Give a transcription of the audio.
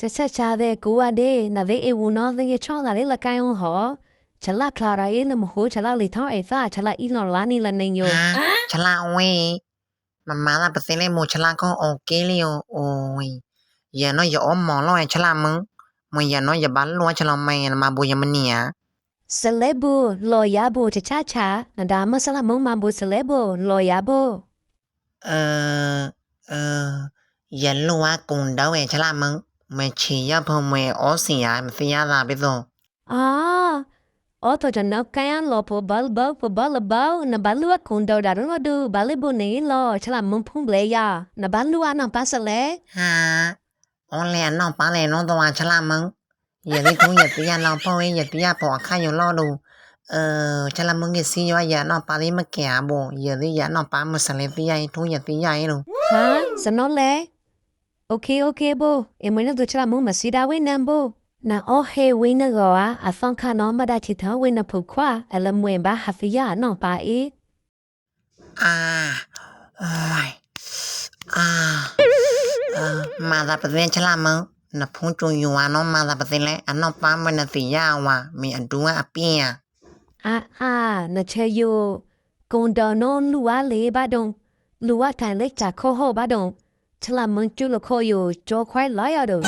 cha cha cha de cua de na ve e u no de ye chong la de la kai on ho cha la clara e na mo ho cha la li thong e fa cha la i no la ni la nen yo cha la we mama la pa sele mo cha la ko o ke le o oi ya no ya o mo lo e cha la mung mo ya no ya ban lo cha la me ma bu ya mani ya Celebu lo yabo cha cha cha na da ma sala mong mambo celebu lo yabo. Ờ ờ ya lo wa cùng đâu e cha la mung ม่ชี้ยาพมไม่อเสียไม่เสียลาไปโซอ๋อโอ้ทัวจะนกกันลอพบาลบ่าวพบาลบ่าวนับบาลัวคนเดาดารุ่นดูบาลบุนีลอฉลามมุ่งพุ่งเลยยานบบาลัวนับปัสเลยฮะโอ้แล้วนับปัสเลยน้องตัวฉลามมึงอย่าได้คงอย่าติยาลอพ่อเองอย่าติยาปอข้าอยู่ลอดู เออฉลามมึงอย่าซีว่าอย่านับปัสเลยมาแก่บ่อย่าได้อย่านับปัสมาสเลยติยาทุ่งอย่าติยาเองฮะสนนเลยโอเคโอเคโบเอ็มไม่ต้องดูฉลามงมาสีดาวินนำโบน้าโอเฮวินก็ว่าอาฟังคานอมาได้ทิศวินผูกควาเอลมเวนบาฮัฟยาน้องปาอีอาไออ่มาดับเป็นฉลามงน้าพงจงอยูวาน้องมาดับเป็นเลยอันน้องปามันสียาว่ามีอันดูว่าอปีอ่าอ่าน้าเชยโยกงดอนนลัวเลบาดงลัวแันเล็กจากโคโฮบาดง吃了蒙住了，烤有脚快拉压豆。